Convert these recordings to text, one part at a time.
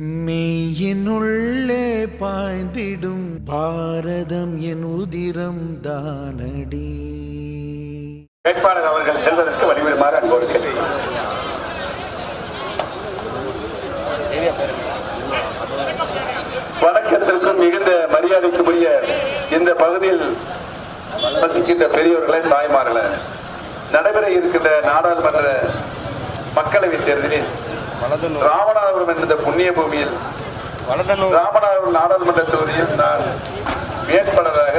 மெய்யினுள்ளே பாய்ந்திடும் பாரதம் என் உதிரம் தானடி. வேட்பாளர் அவர்கள் செல்வதற்கு வழிவிடுமாறு அன்போடு வணக்கத்திற்கும் மிகுந்த மரியாதைக்குரிய இந்த பகுதியில் வசிக்கின்ற பெரியவர்களே தாய்மார்களே நடைபெற இருக்கின்ற நாடாளுமன்ற மக்களவைத் தேர்தலில் ராமநாதபுரம் என்ற புண்ணிய பூமியில் ராமநாதபுரம் நாடாளுமன்ற தொகுதியில் நான் வேட்பாளராக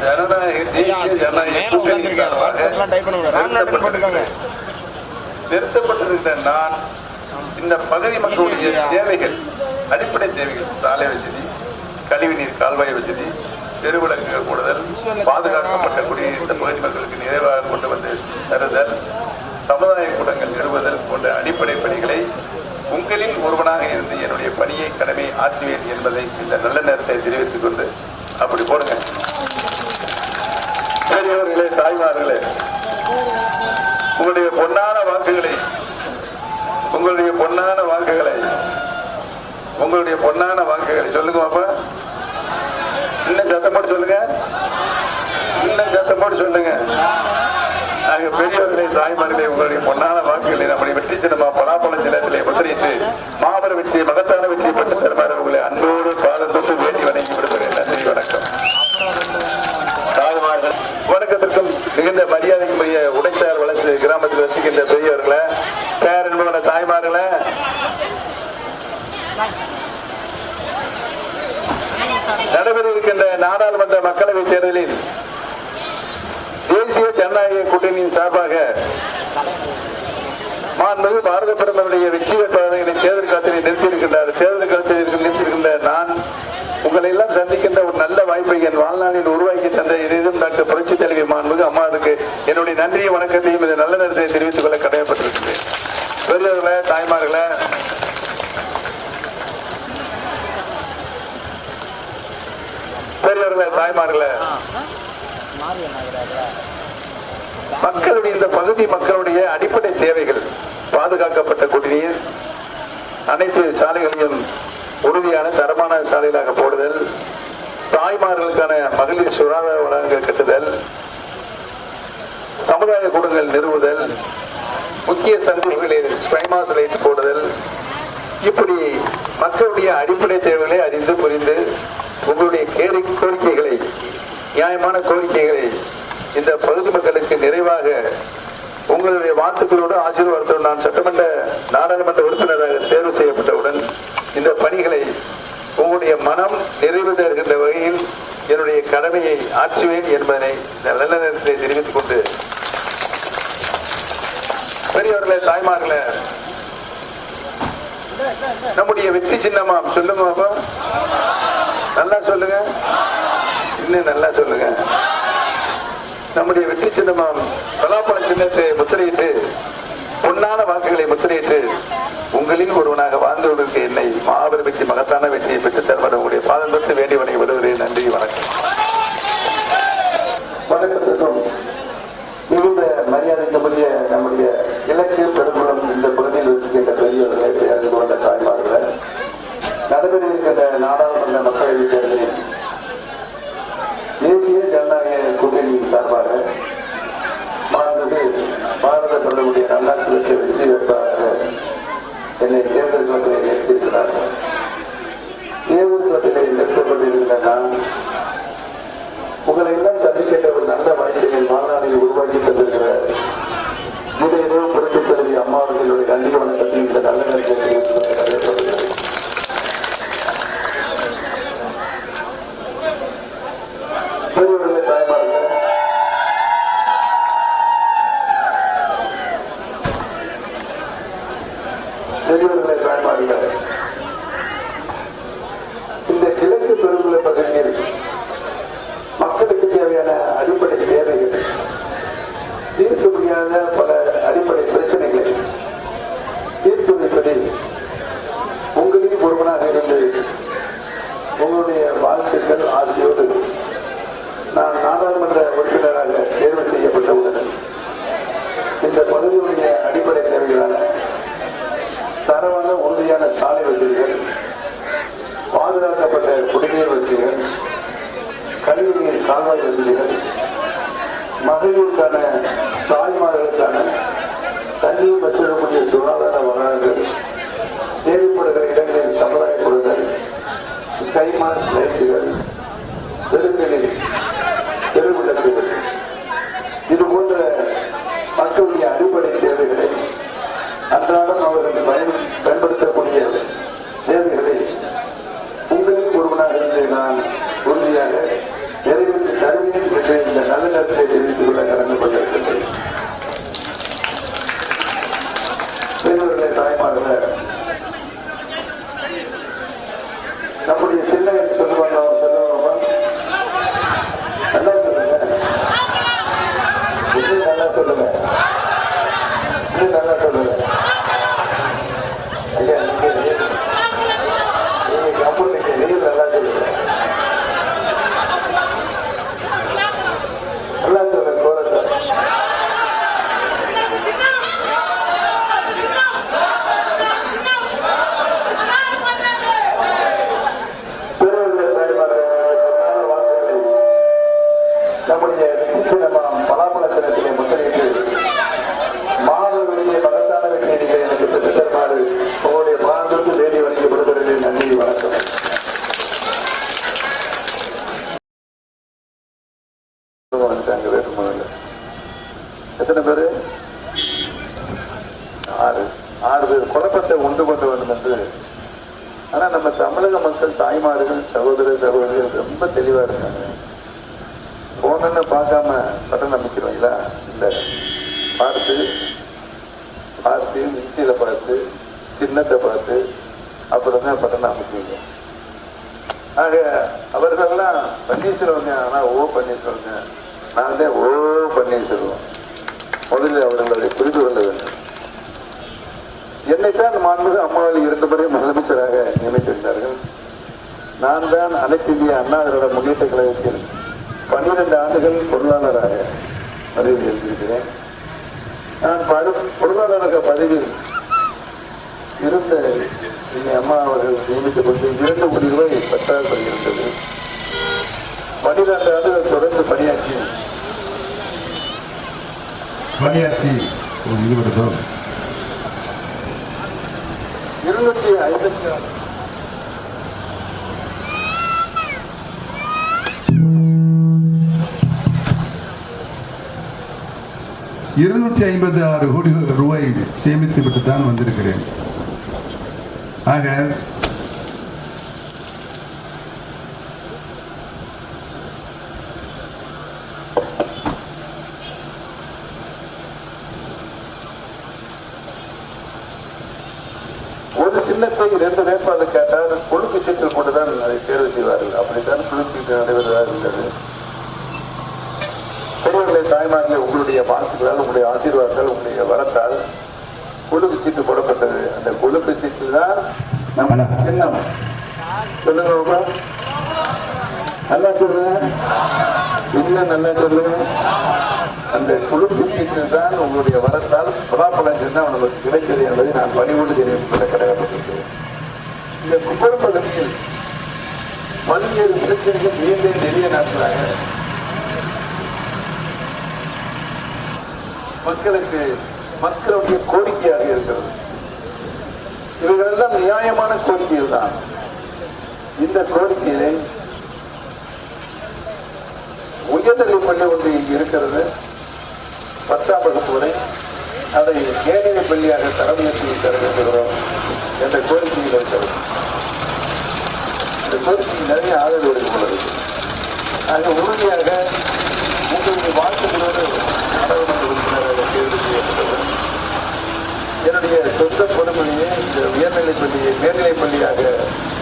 ஜனநாயக தேசிய ஜனநாயக கூட்டணி சார்பாக நிறுத்தப்பட்டிருந்த நான் இந்த பகுதி மக்களுடைய தேவைகள் அடிப்படை தேவைகள் சாலை வசதி கழிவுநீர் கால்வாய் வசதி தெருவிளக்குகள் கூடுதல் பாதுகாக்கப்பட்ட குடிநீர் இந்த பகுதி மக்களுக்கு நிறைவாக கொண்டு வந்து தருதல் சமுதாய கூடங்கள் நிறுவுதல் போன்ற அடிப்படை பணிகளை உங்களில் ஒருவனாக இருந்து என்னுடைய பணியை கடமை ஆற்றுவேன் என்பதை இந்த நல்ல நேரத்தை தெரிவித்துக் கொண்டு அப்படி போடுங்க. பெரியவர்களே தாய்மார்களே உங்களுடைய பொன்னான வாக்குகளை உங்களுடைய பொன்னான வாக்குகளை உங்களுடைய பொன்னான வாக்குகளை சொல்லுங்க பாப்பா இன்னும் சத்தம் போட்டு சொல்லுங்க. இன்னும் சத்தம் போட்டு சொல்லுங்க. பெரியவர்களே தாய்மார்களே உங்களுடைய பொன்னான வாக்குகளை நம்முடைய வெற்றி சின்னமா பலாப்பழ சில முத்திரையிட்டு மாபெரும் வெற்றியை மகத்தான வெற்றியை பெற்று தருமாறு உங்களை அன்போடு பாதத்தோடு வேண்டி வணங்கி விடுகிறேன். நன்றி வணக்கம். தாய்மார்கள் வணக்கத்திற்கும் மிகுந்த மரியாதைக்குரிய உடைத்தார் வளர்ச்சி கிராமத்தில் வசிக்கின்ற பெரியவர்களை பேர் என்பவன தாய்மார்களை. நடைபெற இருக்கின்ற நாடாளுமன்ற மக்களவை தேர்தலில் தேசிய ஜனநாயக கூட்டணியின் சார்பாக மாண்புமிகு பாரத பிரதமருடைய வெற்றி வேட்பாளர்களை தேர்தல் களத்தில் நிறுத்தியிருக்கின்றார். தேர்தல் களத்தில் நிறுத்தியிருக்கின்ற நான் உங்களை எல்லாம் சந்திக்கின்ற ஒரு நல்ல வாய்ப்பை என் வாழ்நாளில் உருவாக்கி தந்த இதையும் டாக்டர் புரட்சி தலைவி மாண்புமிகு அம்மாவுக்கு என்னுடைய நன்றியை வணக்கத்தையும் இந்த நல்ல நேரத்தை தெரிவித்துக் கொள்ள கடமைப்பட்டிருக்கிறேன் பெரியவர்களே தாய்மார்களை பெரியவர்களே தாய்மார்களே. மக்களுடைய இந்த பகுதி மக்களுடைய அடிப்படை தேவைகள். பாதுகாக்கப்பட்ட குடிநீர் அனைத்து சாலைகளையும் உறுதியான தரமான சாலைகளாக போடுதல் தாய்மார்களுக்கான மகளிர் சுகாதார வளாகங்கள் கட்டுதல் சமுதாய கூடங்கள் நிறுவுதல் முக்கிய சந்திப்புகளில் ஸ்பைமாஸ் லைட் போடுதல். இப்படி மக்களுடைய அடிப்படை தேவைகளை அறிந்து புரிந்து உங்களுடைய கேரி கோரிக்கைகளை நியாயமான கோரிக்கைகளை இந்த பகுதி மக்களுக்கு நிறைவாக உங்களுடைய வாழ்த்துக்களோடு ஆசீர்வாதத்தோடு நான் சட்டமன்ற நாடாளுமன்ற உறுப்பினராக தேர்வு செய்யப்பட்டவுடன் இந்த பணிகளை உங்களுடைய மனம் நிறைவு தருகின்ற வகையில் என்னுடைய கடமையை ஆற்றுவேன் என்பதனை இந்த நல்ல நேரத்தை தெரிவித்துக் கொண்டு பெரியவர்களே தாய்மார்களே நம்முடைய வெற்றி சின்னமா சொல்லுங்க பாப்பா. நல்லா சொல்லுங்க. இன்னும் நல்லா சொல்லுங்க. நம்முடைய வெற்றி சின்னமாம் பலாப்பழ சின்னத்தை முத்திரையிட்டு உங்களுடைய வாழ்த்துக்கள் ஆகியோடு நான் நாடாளுமன்ற உறுப்பினராக தேர்வு செய்யப்பட்டவுடன் இந்த பகுதியுடைய அடிப்படை தேவைகளான தரவான உறுதியான சாலை வசதிகள் பாதுகாக்கப்பட்ட குடிநீர் வசதிகள் கல்வியின் கால்வாய் வசதிகள் மகளிருக்கான தாய்மார்களுக்கான தண்ணீர் பெற்றிடக்கூடிய சுகாதார வளாகங்கள் கைமாஸ் லைட்டுகள் தெருக்களில் தெருவிளக்குகள் இது போன்ற மக்களுடைய அடிப்படை தேவைகளை அன்றாடம் அவர்கள் பயன் பயன்படுத்தக்கூடிய தேவைகளை உங்களுக்கு ஒருவனாக இருந்து நான் உறுதியாக நிறைவேற்றி தருவேன் என்று இந்த நல்ல நேரத்தை தெரிவித்துக் கொள்ள கடமைப்பட்டிருக்கின்றேன் பெரியவர்களே தாய்மார்களே நம்முடைய சின்ன சொல்லுவாங்க அவர் சொல்லுவாங்க நல்லா சொல்லுங்க இன்னும் நல்லா சொல்லுங்க இன்னும் நல்லா சொல்லுங்க ஐயா நீங்க நீங்க- நீங்க கம்பெனிக்கு நீங்க நல்லா சொல்லுங்க நல்லா சொல்லுங்க கோரத்தை பெரியவர்களே தாய்மார்களே பொன்னான வார்த்தைகளை நம்முடைய சின்னமா பலாபலத்தினத்திலே முத்திரையிட்டு மாணவர்களிடையே மகத்தான வெற்றியை எனக்கு பெற்றுத் தருமாறு உங்களுடைய மாணவருக்கு தேடி வழங்கப்படுகிறது நன்றி வணக்கம் வந்துட்டாங்க வேட்புமனுல எத்தனை பேரு ஆறு ஆறு பேர் குழப்பத்தை உண்டு கொண்டு வேண்டும் என்று ஆனா நம்ம தமிழக மக்கள் தாய்மார்கள் சகோதர சகோதரிகள் ரொம்ப தெளிவா இருக்காங்க போனன்னு பார்க்காம பட்டன் அமைக்கிறீங்களா இல்லை. பார்த்து பார்த்து மிக்சியில் பார்த்து சின்னத்தை பார்த்து அப்புறம் தான் பட்டன் அமைக்குவீங்க ஆக அவர்கள்லாம் பன்னீர்செல்வங்க ஆனால் ஓ பன்னீர்செல்வங்க நான் தான் ஓ பன்னீர்செல்வம். முதலில் அவர்களை புரிந்து கொள்ள வேண்டும். என்னைத்தான் மாண்புக அம்மாவில் இரண்டு முறை முதலமைச்சராக நியமித்திருந்தார்கள். நான் தான் அனைத்து இந்திய அண்ணா திராவிட முன்னேற்ற கழகத்தில் பன்னிரண்டு ஆண்டுகள் பொருளாளராக பதவி இருந்திருக்கிறேன் நான் படு பொருளாளராக பதவியில் இருந்த என்னை அம்மா அவர்கள் கொண்டு இரண்டு கோடி ரூபாய் பற்றாக்குறை இருந்தது. பன்னிரண்டு ஆண்டுகள் தொடர்ந்து பணியாற்றி பணியாற்றி இருநூற்றி ஐம்பத்தி ஆறு இருநூற்றி ஐம்பது ஆறு கோடி ரூபாய் சேமித்து விட்டு தான் வந்திருக்கிறேன். ஆக ஒரு சின்னத்தை இரண்டு வேட்பாளர் கேட்டால் கொழுக்கு சீட்டில் கொண்டுதான் அதை தேர்வு செய்வார்கள். அப்படித்தான் குழுக்கு நடைபெறுவார்கள் தாய்மார்களே உங்களுடைய வாழ்த்துக்களால் உங்களுடைய ஆசீர்வாதத்தால் உங்களுடைய வரத்தால் கொழுக்கு சீட்டு போடப்பட்டது. அந்த கொழுக்கு சீட்டில் தான் நம்ம. சின்னம். சொல்லுங்க. நல்லா சொல்லுங்க. இன்னும் நல்லா சொல்லுங்க. அந்த குழுக்கு சீட்டில் தான் உங்களுடைய வரத்தால் பலாப்பழம் தான் உங்களுக்கு கிடைத்தது என்பதை நான் பணிவோடு தெரிவித்துள்ள கடமைப்பட்டிருக்கிறேன். இந்த குப்பர் பகுதியில் பல்வேறு பிரச்சனைகள் நீண்ட நெறிய நாட்களாக மக்களுக்கு மக்களுடைய கோரிக்கையாக இருக்கிறது. இவைகளெல்லாம் நியாயமான கோரிக்கைகள் தான் இந்த கோரிக்கையை உயர்நிலைப் பள்ளி ஒன்று இங்கு இருக்கிறது. பத்தாம் வகுப்பு வரை அதை மேல்நிலை பள்ளியாக தரம் உயர்த்தி தர வேண்டுகிறோம் என்ற கோரிக்கையில் இருக்கிறது. இந்த கோரிக்கை நிறைய ஆதரவு உள்ளது ஆக உறுதியாக உங்களுடைய வாழ்த்துக்களோடு நடவடிக்கை உறுப்பினராக தேர்வு செய்யப்பட்டவர் என்னுடைய சொந்த பொறுமையை இந்த உயர்நிலைப் பள்ளியை மேல்நிலைப் பள்ளியாக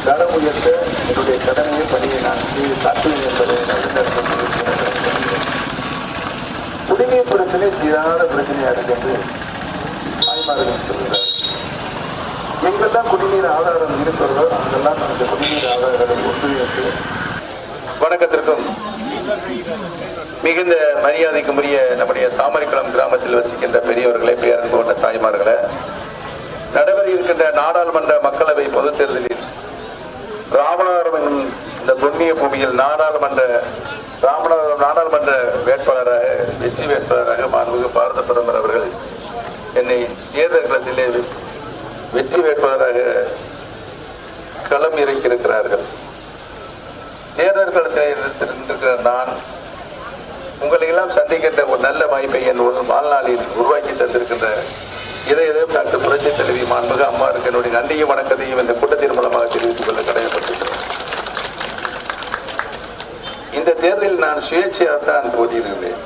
தரம் உயர்த்த என்னுடைய கடமையை பணியை நான் செய்து காட்டுவேன் என்பதை நான் குடிநீர் பிரச்சனை தீராத பிரச்சனையாக இருக்கிறது தாய்மார்கள் சொல்கிறார். எங்கெல்லாம் குடிநீர் ஆதாரம் இருக்கிறதோ அங்கெல்லாம் அந்த குடிநீர் ஆதாரங்களை ஒத்துழைத்து வணக்கத்திற்கும் மிகுந்த மரியாதைக்குரிய நம்முடைய தாமரைக்குளம் கிராமத்தில் வசிக்கின்ற பெரியவர்களை பேரன்பு கொண்ட தாய்மார்களை நடைபெற இருக்கின்ற நாடாளுமன்ற மக்களவை பொதுத் தேர்தலில் ராமநாதபுரம் என்னும் இந்த புண்ணிய பூமியில் நாடாளுமன்ற ராமநாதபுரம் நாடாளுமன்ற வேட்பாளராக வெற்றி வேட்பாளராக மாண்புமிகு பாரத பிரதமர் அவர்கள் என்னை தேர்தல் களத்திலே வெற்றி வேட்பாளராக களம் இறக்கியிருக்கிறார்கள். தேர்தல் களத்தில் இருந்திருக்கிற நான் உங்களை எல்லாம் சந்திக்கின்ற ஒரு நல்ல வாய்ப்பை என் வாழ்நாளில் உருவாக்கி தந்திருக்கின்ற இதை எதையும் டாக்டர் புரட்சி தலைவி மாண்புக அம்மாருக்கு என்னுடைய நன்றியும் வணக்கத்தையும் இந்த கூட்டத்தின் மூலமாக தெரிவித்துக் கொள்ள கடமைப்பட்டிருக்கிறேன் இந்த தேர்தலில் நான் சுயேட்சையாகத்தான் போட்டியிடுகிறேன்.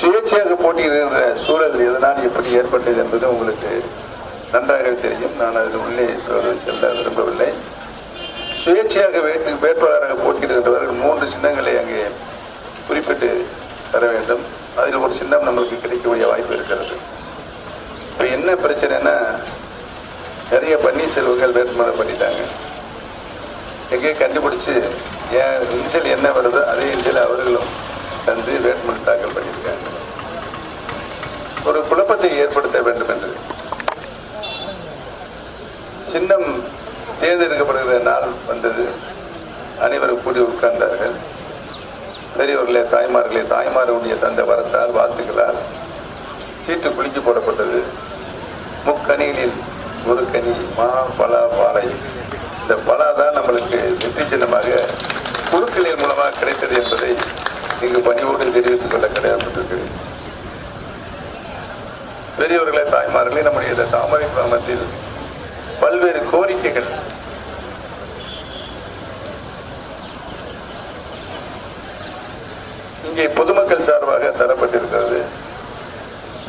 சுயேட்சையாக போட்டியிடுகின்ற சூழல் எதனால் எப்படி ஏற்பட்டது என்பது உங்களுக்கு நன்றாகவே தெரியும். நான் அதில் உள்ளே செல்ல விரும்பவில்லை. சுயேட்சையாக வேட்டு வேட்பாளராக போட்டியிடுகின்றவர்கள் மூன்று சின்னங்களை அங்கே குறிப்பிட்டு தர வேண்டும். அதில் ஒரு சின்னம் நம்மளுக்கு கிடைக்கக்கூடிய வாய்ப்பு இருக்கிறது. இப்போ என்ன பிரச்சனைனா நிறைய பன்னீர்செல்வங்கள் வேட்புமனு பண்ணிட்டாங்க. எங்கேயோ கண்டுபிடிச்சு ஏன் இன்சல் என்ன வருதோ அதே இன்சல் அவர்களும் தந்து வேட்புமனு தாக்கல் பண்ணியிருக்காங்க. ஒரு குழப்பத்தை ஏற்படுத்த வேண்டும் என்று. சின்னம் தேர்ந்தெடுக்கப்படுகிற நாள் வந்தது. அனைவரும் கூடி உட்கார்ந்தார்கள். பெரியவர்களே தாய்மார்களே தாய்மாருடைய தந்த வரத்தால் வாழ்த்துக்களால் சீட்டு குலுக்கி போடப்பட்டது. முக்கணிகளில் ஒரு கனி மா பலா பாலை. இந்த பலா தான் நம்மளுக்கு வெற்றி சின்னமாக குழுக்களின் மூலமாக கிடைத்தது என்பதை இங்கு பணியோடு தெரிவித்துக் கொள்ள கிடையாது பெரியவர்களே தாய்மார்களே நம்முடைய தாமரை கிராமத்தில் பல்வேறு கோரிக்கைகள் இங்கே பொதுமக்கள் சார்பாக தரப்பட்டிருக்கிறது.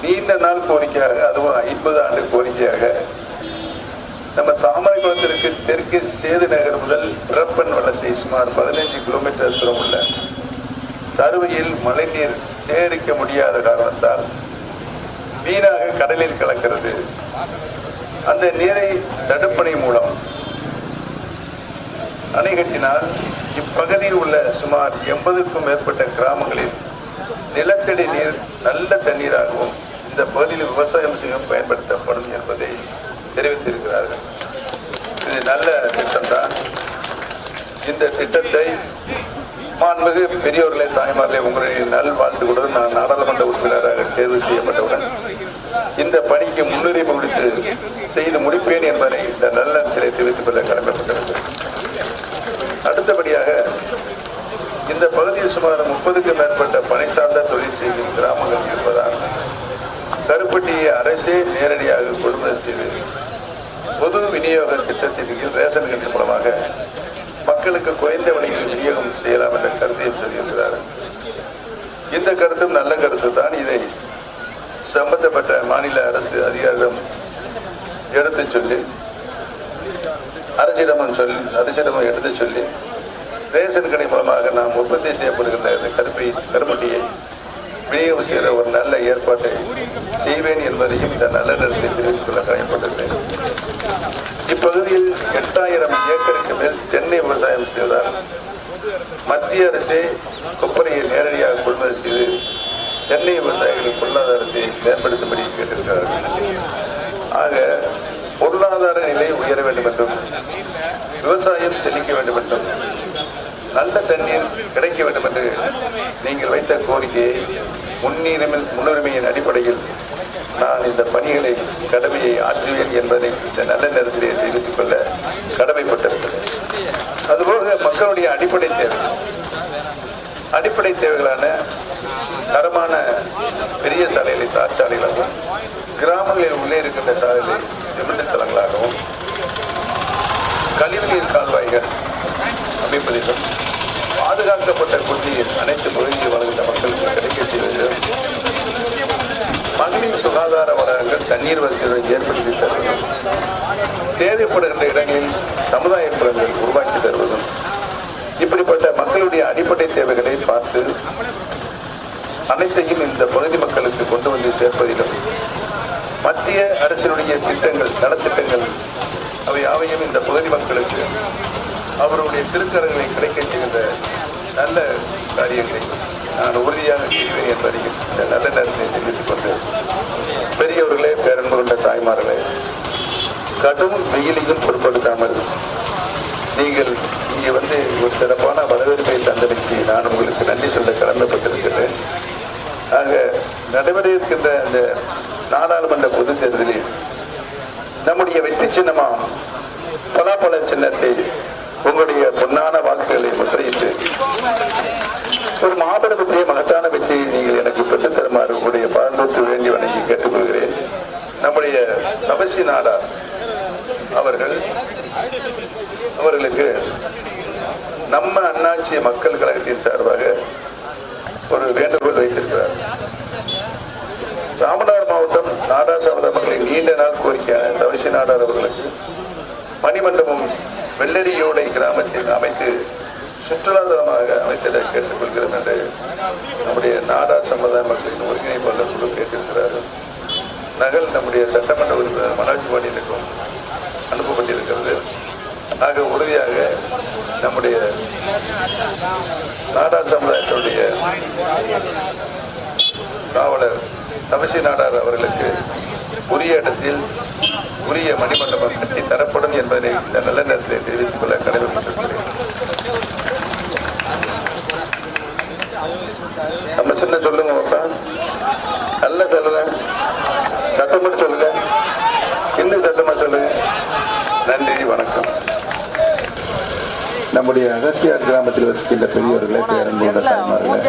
நீண்ட நாள் கோரிக்கையாக அதுவும் ஐம்பது ஆண்டு கோரிக்கையாக நம்ம தாமரைக்குளத்திற்கு தெற்கு சேது நகர் முதல் பிறப்பன் வலசை சுமார் பதினைஞ்சு கிலோமீட்டர் தூரம் உள்ள தருவையில் மழைநீர் சேகரிக்க முடியாத காரணத்தால் வீணாக கடலில் கலக்கிறது. அந்த நீரை தடுப்பணை மூலம் அணை கட்டினால் இப்பகுதியில் உள்ள சுமார் எண்பதுக்கும் மேற்பட்ட கிராமங்களில் நிலத்தடி நீர் நல்ல தண்ணீராகவும் இந்த பகுதியில் விவசாயம் செய்யவும் பயன்படுத்தப்படும் என்பதை தெரிவித்திருக்கிறார்கள். இது நல்ல திட்டம்தான். இந்த திட்டத்தை மாண்புமிகு பெரியோர்களே தாய்மார்களே உங்களுடைய நல்வாழ்த்துக்களுடன் நான் நாடாளுமன்ற உறுப்பினராக தேர்வு செய்யப்பட்டவுடன் இந்த பணிக்கு முன்னுரிமை கொடுத்து செய்து முடிப்பேன் என்பதை இந்த நல்ல சிலை தெரிவித்துக் கொள்ள கடமைப்பட்டிருக்கிறேன். அடுத்தபடியாக இந்த பகுதியில் சுமார் முப்பதுக்கும் மேற்பட்ட பணி சார்ந்த தொழில் செய்யும் கிராமங்கள் இருப்பதால் கருப்பட்டியை அரசே நேரடியாக கொள்முதல் செய்து பொது விநியோக திட்டத்தின் கீழ் ரேஷன் கட்சி மூலமாக மக்களுக்கு குறைந்த விலையில் விநியோகம் செய்யலாம் என்ற கருத்தையும் சொல்லியிருக்கிறார்கள் இந்த கருத்தும் நல்ல கருத்து தான் இதை சம்பந்தப்பட்ட மாநில அரசு அதிகாரிடம் எடுத்துச் சொல்லி அரசிடமும் சொல்லி அரசிடமும் எடுத்து சொல்லி ரேஷன் கடை மூலமாக நாம் உற்பத்தி செய்யப்படுகின்ற இந்த கருப்பை கருப்பட்டியை விநியோகம் செய்கிற ஒரு நல்ல ஏற்பாட்டை செய்வேன் என்பதையும் இந்த நல்ல நேரத்தில் தெரிவித்துக் கொள்ள கடமைப்பட்டிருக்கிறேன். இப்பகுதியில் எட்டாயிரம் ஏக்கருக்கு மேல் தென்னை விவசாயம் செய்வதால் மத்திய அரசே கொப்பரையை நேரடியாக கொள்முதல் செய்து தென்னை விவசாயிகளின் பொருளாதாரத்தை மேம்படுத்தும்படி கேட்டிருக்கிறார்கள். ஆக பொருளாதார நிலை உயர வேண்டும் என்றும் விவசாயம் செழிக்க வேண்டும் என்றும் நல்ல தண்ணீர் கிடைக்க வேண்டும் என்று நீங்கள் வைத்த கோரிக்கையை முன்னுரிமை முன்னுரிமையின் அடிப்படையில் நான் இந்த பணிகளை கடமையை ஆற்றுவேன் என்பதை இந்த நல்ல நேரத்திலே தெரிவித்துக் கொள்ள கடமைப்பட்டிருக்கிறேன். அதுபோக மக்களுடைய அடிப்படை தேவை. அடிப்படை தேவைகளான தரமான பெரிய சாலைகளை தார் சாலைகளாகவும் கிராமங்களில் உள்ளே இருக்கின்ற சாலைகளை சிமெண்ட் தளங்களாகவும் கழிவுநீர் கால்வாய்கள் அமைப்பதிலும் பாதுகாக்கப்பட்ட குடிநீர் அனைத்து பகுதியில் வாழ்கின்ற மக்களுக்கு கிடைக்க செய்வதிலும் மகளிர் சுகாதார வளாகங்கள் தண்ணீர் வசதிகளை ஏற்படுத்தி தருவதும் தேவைப்படுகின்ற இடங்களில் சமுதாய குளங்கள் உருவாக்கி தருவதும் இப்படிப்பட்ட மக்களுடைய அடிப்படை தேவைகளை பார்த்து அனைத்தையும் இந்த பகுதி மக்களுக்கு கொண்டு வந்து சேர்ப்பதிலும் மத்திய அரசினுடைய திட்டங்கள் நலத்திட்டங்கள் அவை யாவையும் இந்த பகுதி மக்களுக்கு அவருடைய திருக்கரங்களை கிடைக்க செய்கின்ற நல்ல காரியங்களை நான் உறுதியாக செய்வேன் என்பதையும் இந்த நல்ல நேரத்தை தெரிவித்துக் கொண்டு பெரியவர்களே பேரன்பு கொண்ட தாய்மார்களே கடும் வெயிலையும் பொருட்படுத்தாமல் நீங்கள் இங்கே வந்து ஒரு சிறப்பான வரவேற்பை தந்தமைக்கு நான் உங்களுக்கு நன்றி சொல்ல கடமைப்பட்டிருக்கிறேன். ஆக நடைபெற இருக்கின்ற இந்த நாடாளுமன்ற பொது தேர்தலில் நம்முடைய வெற்றி சின்னமாம் பலாப்பழ சின்னத்தை உங்களுடைய பொன்னான வாக்குகளை முத்திரையிட்டு ஒரு மாபெரும் மகத்தான வெற்றியை நீங்கள் எனக்கு பெற்றுத் தருமாறு உங்களுடைய பாதுகாத்து வேண்டி வணங்கி கேட்டுக்கொள்கிறேன். நம்முடைய தபசி நாடா அவர்கள் அவர்களுக்கு நம்ம அண்ணாச்சி மக்கள் கழகத்தின் சார்பாக ஒரு வேண்டுகோள் வைத்திருக்கிறார். ராமநாதர் மாவட்டம் நாடார் சமுதாய மக்களின் நீண்ட நாள் கோரிக்கையான தவசி நாடார் அவர்களுக்கு மணிமண்டபம் வெள்ளரியோடை கிராமத்தில் அமைத்து சுற்றுலாதலமாக அமைத்திட கேட்டுக்கொள்கிறோம் என்று நம்முடைய நாடார் சமுதாய மக்களின் ஒருங்கிணைப்பாளர் குழு கேட்டிருக்கிறார்கள் நகல் நம்முடைய சட்டமன்ற உறுப்பினர் மனோஜ் பாண்டியனுக்கும் அனுப்பப்பட்டிருக்கிறது. ஆக உறுதியாக நம்முடைய நாடார் சமுதாயத்தினுடைய காவலர் தவசி நாடார் அவர்களுக்கு உரிய இடத்தில் உரிய மணிமண்டபம் கட்டி தரப்படும் என்பதை இந்த நல்ல நேரத்தில் தெரிவித்துக் கொள்ள கடமைப்பட்டிருக்கிறேன். நம்ம சின்ன சொல்லுங்க அப்பா. நல்ல சொல்லுங்க. சத்தம் சொல்லுங்க. இன்னும் சத்தமா சொல்லுங்க. நன்றி வணக்கம். நம்முடைய அகஸ்தியார் கிராமத்தில் வசிக்கின்ற பெரியவர்களே பேரன்போட தாய்மார்களே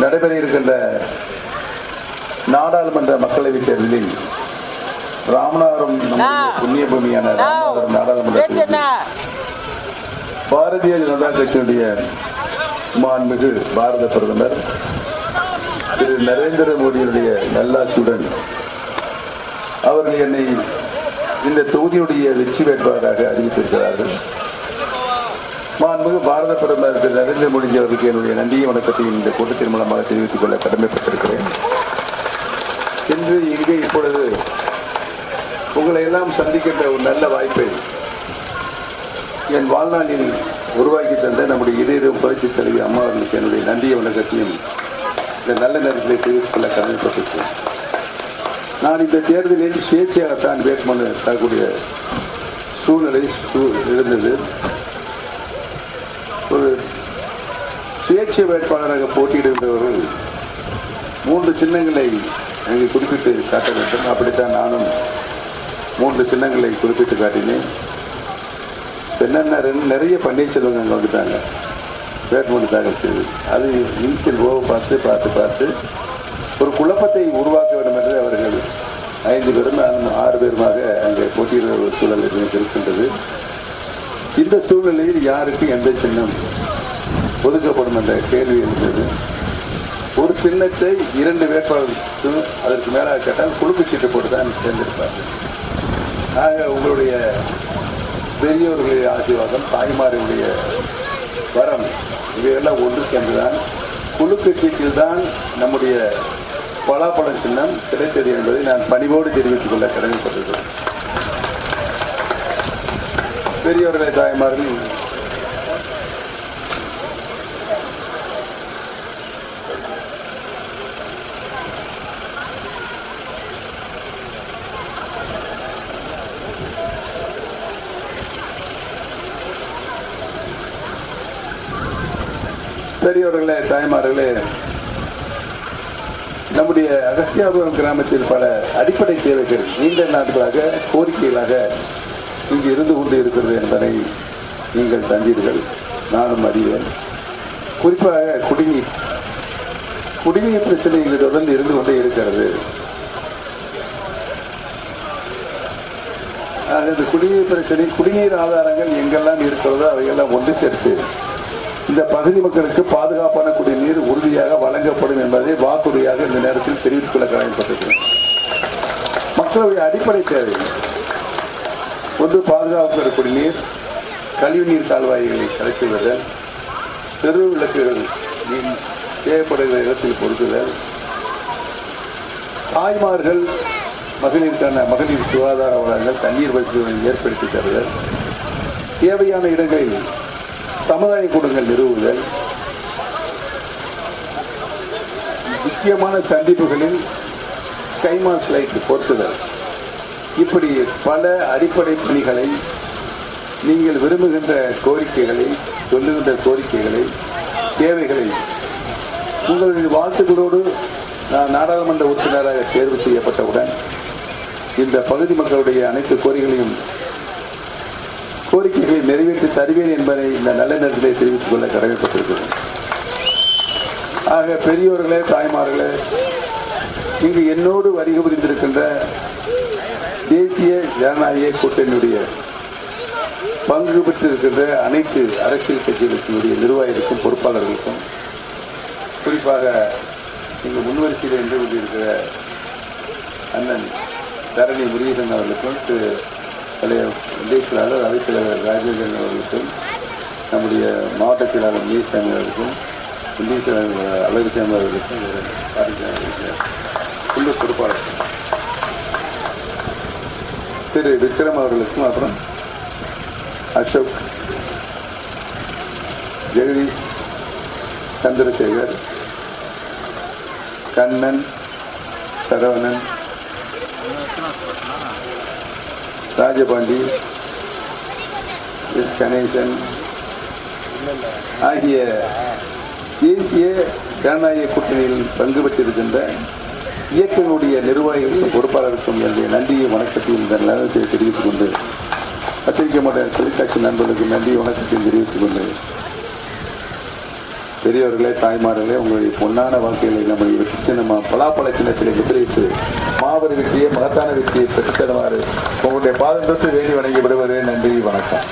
நடைபெற இருக்கின்ற நாடாளுமன்ற மக்களவைத் தேர்தலில் ராமநாதபுரம் புண்ணிய பூமியான ராமநாதபுரம் நாடாளுமன்ற பாரதிய ஜனதா கட்சியினுடைய மாண்புமிகு பாரத பிரதமர் திரு நரேந்திர மோடியினுடைய நல்லாசியுடன் அவர்கள் என்னை இந்த தொகுதியுடைய வெற்றி வேட்பாளராக அறிவித்திருக்கிறார்கள். மாண்புமிகு பாரத பிரதமர் திரு நரேந்திர மோடி அவர்களுக்கு என்னுடைய நன்றியை வணக்கத்தையும் இந்த கூட்டத்தின் மூலமாக தெரிவித்துக் கொள்ள கடமைப்பட்டிருக்கிறேன். இன்று இங்கே இப்பொழுது உங்களை எல்லாம் சந்திக்கின்ற ஒரு நல்ல வாய்ப்பை என் வாழ்நாளில் உருவாக்கி தந்த நம்முடைய இதயம் புரட்சி தலைவி அம்மா அவர்களுக்கு என்னுடைய நன்றிய வணக்கத்தையும் இந்த நல்ல நேரத்தில் தெரிவித்துக் கொள்ள கடமைப்பட்டிருக்கிறேன். நான் இந்த தேர்தலில் சுயேட்சையாகத்தான் வேட்புமனு தரக்கூடிய சூழ்நிலை இருந்தது. ஒரு சுயேட்சை வேட்பாளராக போட்டியிடுகின்றவர்கள் மூன்று சின்னங்களை அங்கே குறிப்பிட்டு காட்ட வேண்டும். அப்படித்தான் நானும் மூன்று சின்னங்களை குறிப்பிட்டு காட்டினேன். என்னென்ன ரெண்டு நிறைய பன்னீர்செல்வங்க அங்கே வந்துட்டாங்க. வேட்புமனு தாக்கல் செய்து. அது இன்சியல் ஓ பார்த்து பார்த்து பார்த்து ஒரு குழப்பத்தை உருவாக்க வேண்டும் என்று அவர்கள் ஐந்து பேரும் ஆறு பேருமாக அங்கே போட்டியிடுற ஒரு சூழல் இருக்கின்றது. இந்த சூழ்நிலையில் யாருக்கு எந்த சின்னம் ஒதுக்கப்படும் என்ற கேள்வி இருந்தது ஒரு சின்னத்தை இரண்டு வேட்பாளர்களுக்கும் அதற்கு மேலாக கேட்டால் குழுப்பு சீட்டு போட்டு தான் தேர்ந்தெடுப்பார்கள். உங்களுடைய பெரியவர்களுடைய ஆசீர்வாதம் தாய்மார்களுடைய வரம் இவையெல்லாம் ஒன்று சேர்ந்துதான் குழுக்கு தான் நம்முடைய பலாப்பழ சின்னம் கிடைத்தது என்பதை நான் பணிவோடு தெரிவித்துக் கொள்ள கடமைப்பட்டிருக்கிறேன். பெரியவர்களே தாய்மார்கள் பெரியவர்களே தாய்மார்களே நம்முடைய அகஸ்தியாபுரம் கிராமத்தில் பல அடிப்படை தேவைகள் நீண்ட நாட்களாக கோரிக்கைகளாக இங்கு இருந்து கொண்டு இருக்கிறது என்பதை நீங்கள் தந்தீர்கள். நானும் அறிவேன். குறிப்பாக குடிநீர் குடிநீர் பிரச்சனை இங்கு தொடர்ந்து இருந்து கொண்டே இருக்கிறது. ஆக இந்த குடிநீர் பிரச்சனை குடிநீர் ஆதாரங்கள் எங்கெல்லாம் இருக்கிறதோ அவையெல்லாம் ஒன்று சேர்த்து இந்த பகுதி மக்களுக்கு பாதுகாப்பான குடிநீர் உறுதியாக வழங்கப்படும் என்பதை வாக்குறுதியாக இந்த நேரத்தில் தெரிவித்துக் கொள்ள கடமைப்பட்டிருக்கிறேன். மக்களுடைய அடிப்படை தேவை. ஒன்று பாதுகாப்பு குடிநீர் கழிவுநீர் கால்வாய்களை கலைத்துவிடுதல் தெரு விளக்குகள் தேவைப்படுகிற இடத்தில் பொருத்துதல் தாய்மார்கள் மகளிருக்கான மகளிர் சுகாதார வளங்கள் தண்ணீர் வசதிகளை ஏற்படுத்தி தருதல் தேவையான இடங்களில் சமுதாய கூடங்கள் நிறுவுதல் முக்கியமான சந்திப்புகளில் ஸ்கைமாஸ் லைட் பொருத்துதல். இப்படி பல அடிப்படை பணிகளை நீங்கள் விரும்புகின்ற கோரிக்கைகளை சொல்லுகின்ற கோரிக்கைகளை தேவைகளை உங்களுடைய வாழ்த்துக்களோடு நான் நாடாளுமன்ற உறுப்பினராக தேர்வு செய்யப்பட்டவுடன் இந்த பகுதி மக்களுடைய அனைத்து கோரிக்கைகளையும் கோரிக்கைகளை நிறைவேற்றி தருவேன் என்பதை இந்த நல்ல நேரத்திலே தெரிவித்துக் கொள்ள கடமைப்பட்டிருக்கிறோம். ஆக பெரியோர்களே தாய்மார்களே இங்கு என்னோடு வருகை புரிந்திருக்கின்ற தேசிய ஜனநாயக கூட்டணியுடைய பங்கு பெற்றிருக்கின்ற அனைத்து அரசியல் கட்சிகளுக்கினுடைய நிர்வாகிகளுக்கும் பொறுப்பாளர்களுக்கும் குறிப்பாக இங்கு முன்வரிசையில் நின்று கொண்டிருக்கிற அண்ணன் தரணி முருகேசன் அவர்களுக்கும் திரு பழைய ஒன்றிய செயலாளர் அவைத்தலைவர் ராஜேந்திரன் அவர்களுக்கும் நம்முடைய மாவட்ட செயலாளர் முனிசாமி அவர்களுக்கும் ஒன்றிய செயலாளர் அழகுசாமி அவர்களுக்கும் குழு பொறுப்பாளர் திரு விக்ரம் அவர்களுக்கும் அப்புறம் அசோக் ஜெகதீஷ் சந்திரசேகர் கண்ணன் சரவணன் ராஜபாண்டி எஸ். கணேசன் ஆகிய தேசிய ஜனநாயக கூட்டணியில் பங்கு பெற்றிருக்கின்ற இயக்கங்களுடைய நிர்வாகிகளுக்கும் பொறுப்பாளருக்கும் என்னுடைய நன்றியை வணக்கத்தையும் இந்த நேரத்தில் தெரிவித்துக் கொண்டு பத்திரிகை மன்ற தொலைக்காட்சி நண்பர்களுக்கு நன்றி வணக்கத்தையும் தெரிவித்துக் கொண்டு பெரியவர்களே தாய்மார்களே உங்களுடைய பொன்னான வாழ்க்கைகளை நம்ம வெற்றி நம்ம பலாப்பழ சின்னத்திலே முத்திரையிட்டு மாபெரும் வெற்றியை மகத்தான வெற்றியை பெற்றுத்தருமாறு உங்களுடைய பாதம் தொட்டு வேண்டி வணங்கப்படுவது நன்றி வணக்கம்.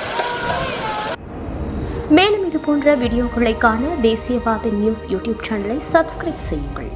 மேலும் இது போன்ற வீடியோக்களை காண தேசியவாத நியூஸ் யூடியூப் சேனலை சப்ஸ்கிரைப் செய்யுங்கள்.